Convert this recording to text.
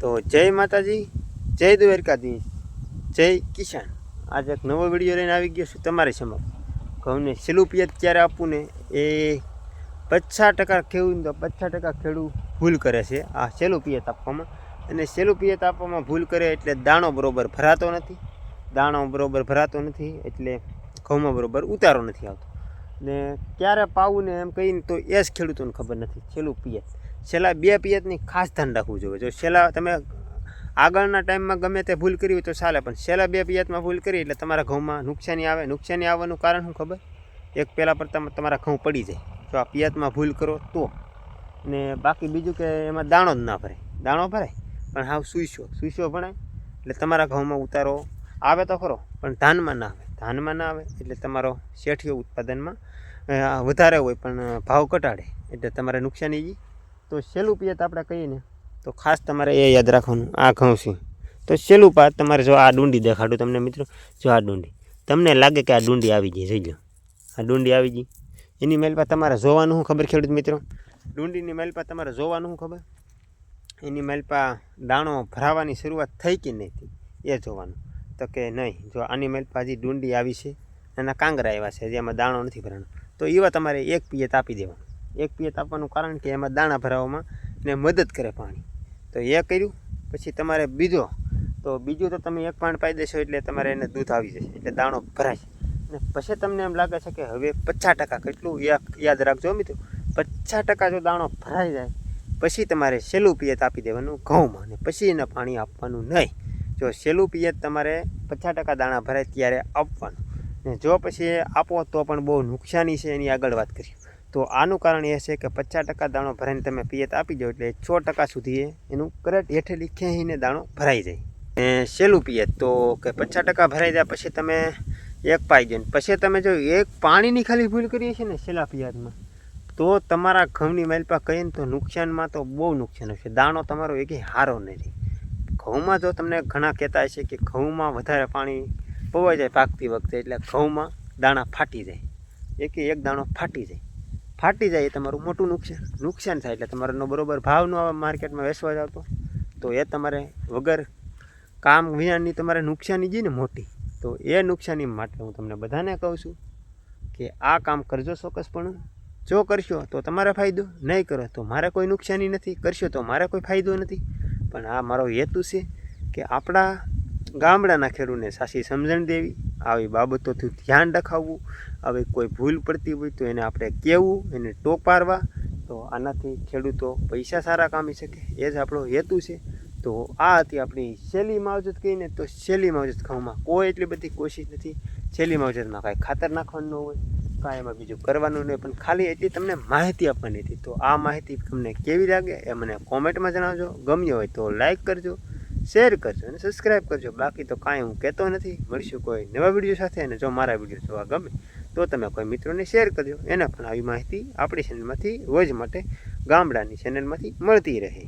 તો જય માતાજી, જય દ્વારકાધીશ, જય કિસાન. આજે એક નવો વીડિયો લઈને આવી ગયો છું તમારી સમક્ષ. ઘઉંને છેલ્લું ક્યારે આપવું ને? એ પચાસ ટકા ખેડૂત તો પચાસ ટકા ખેડૂત ભૂલ કરે છે આ છેલ્લું પિયત આપવામાં. અને છેલ્લું પિયત આપવામાં ભૂલ કરે એટલે દાણો બરોબર ભરાતો નથી. દાણો બરોબર ભરાતો નથી એટલે ઘઉંમાં બરોબર ઉતારો નથી આવતો. ને ક્યારે પાવું ને એમ કહીને તો એ જ ખેડૂતોને ખબર નથી. છેલ્લું પિયત. છેલ્લા બે પિયતની ખાસ ધ્યાન રાખવું જોઈએ. જો છેલ્લા તમે આગળના ટાઈમમાં ગમે તે ભૂલ કરી હોય તો ચાલે, પણ છેલ્લા બે પિયતમાં ભૂલ કરી એટલે તમારા ઘઉંમાં નુકસાની આવે. નુકસાની આવવાનું કારણ શું ખબર? એક પહેલાં પર તમે, તમારા ઘઉં પડી જાય. જો આ પિયતમાં ભૂલ કરો તો. ને બાકી બીજું કે એમાં દાણો જ ના ભરાય. દાણો ભરાય, પણ હાવ સુઈશો. સુઈશો ભણાય. એટલે તમારા ઘઉંમાં ઉતારો. આવે તો ખરો, પણ ધાનમાં ના આવે. ધાનમાં ના આવે, એટલે તમારો શેઠિયો ઉત્પાદનમાં વધારે હોય, પણ ભાવ ઘટાડે, એટલે તમારે નુકસાની ઈ તો છેલ્લું પિયત આપણે કહીએ ને, તો ખાસ તમારે એ યાદ રાખવાનું, આ ઘઉં તો છેલ્લું પાત તમારે જો આ ડુંડી દેખાડું તમને મિત્રો, જો આ ડુંડી. તમને લાગે કે આ ડુંડી આવી ગઈ, જોઈ લો. આ ડુંડી આવી ગઈ. એની મેલપા તમારે જોવાનું શું ખબર ખેડૂત મિત્રો? ડુંડીની મેલપા તમારે જોવાનું શું ખબર? એની મેલપા દાણો ભરાવાની શરૂઆત થઈ કે નહીં એ જોવાનું. તો કે નહીં. જો આની મેલ પર ડુંડી આવી છે એના કાંગરા આવ્યા છે જેમાં દાણો નથી ભરાણો. તો એવા તમારે એક પિયત આપી દેવાનું. એક પિયત આપવાનું કારણ કે એમાં દાણા ભરાવામાં ને મદદ કરે પાણી. તો એ કર્યું, પછી તમારે બીજો, તો બીજું તો તમે એક પાણી પાઈ દેશો એટલે તમારે એને દૂધ આવી જશે, એટલે દાણો ભરાય અને પછી તમને એમ લાગે છે કે હવે પચાસ ટકા કેટલું યાદ રાખજો મિત્રો. પચાસ ટકા જો દાણો ભરાઈ જાય, પછી તમારે છેલ્લું પિયત આપી દેવાનું ઘઉંમાં અને પછી એને પાણી આપવાનું નહીં. જો છેલ્લું પિયત તમારે પચાસ ટકા દાણા ભરાય ત્યારે આપવાનું. ને જો પછી આપો તો પણ બહુ નુકસાની છે એની આગળ વાત કરીએ. તો આનું કારણ એ છે કે પચાસ ટકા દાણો ભરાઈને તમે પિયત આપી દો એટલે છ ટકા સુધી એનું કરેટ હેઠેલી ખેંચીને દાણો ભરાઈ જાય. ને છેલ્લું પિયત તો કે પચાસ ટકા ભરાઈ જાય પછી તમે એક પાઈ ને પછી તમે જો એક પાણીની ખાલી ભૂલ કરીએ છીએ ને છેલ્લા પિયતમાં, તો તમારા ઘઉંની માલપા કહીએ ને તો નુકસાનમાં તો બહુ નુકસાન હશે દાણો તમારો એકે હારો નહીં ઘઉંમાં જો તમને ઘણા કહેતા હશે કે ઘઉંમાં વધારે પાણી પવાઈ જાય પાકતી વખતે, એટલે ઘઉંમાં દાણા ફાટી જાય. એક એક દાણો ફાટી જાય. ફાટી જાય એ તમારું મોટું નુકસાન. નુકસાન થાય એટલે તમારાનો બરોબર ભાવ ન આવે માર્કેટમાં વેચવા જાવ તો એ તમારે વગર કામ વિનાની તમારે નુકસાની છે ને મોટી, તો એ નુકસાની માટે હું તમને બધાને કહું છું કે આ કામ કરજો ચોક્કસપણે. જો કરશો તો તમારે ફાયદો. નહીં કરો તો મારે કોઈ નુકસાની નથી. કરશો તો મારે કોઈ ફાયદો નથી. પણ આ મારો હેતુ છે કે આપણા ગામડાના ખેડૂતને સાચી સમજણ દેવી, આવી બાબતોથી ધ્યાન રખાવવું, હવે કોઈ ભૂલ પડતી હોય તો એને આપણે કહેવું, એને ટોપારવા તો આનાથી ખેડૂતો પૈસા સારા કામી શકે, એ જ આપણો હેતુ છે. તો આ હતી આપણી છેલ્લી માવજત કહીને, તો છેલ્લી માવજત ખાવામાં કોઈ એટલી બધી કોશિશ નથી. છેલ્લી માવજતમાં કાંઈ ખાતર નાખવાનું ન હોય. કાંઈ એમાં બીજું કરવાનું નહીં, પણ ખાલી એટલી તમને માહિતી આપવાની હતી. તો આ માહિતી તમને કેવી લાગે એ મને કોમેન્ટમાં જણાવજો. ગમ્યો હોય તો લાઈક કરજો, શેર કરજો અને સબસ્ક્રાઈબ કરજો. બાકી તો કાંઈ હું કહેતો નથી. મળશું કોઈ નવા વીડિયો સાથે અને જો મારા વીડિયો જોવા ગમે તો તમે કોઈ મિત્રોને શેર કરજો. એને પણ આવી માહિતી આપણી ચેનલમાંથી રોજ માટે ગામડાની ચેનલમાંથી મળતી રહે.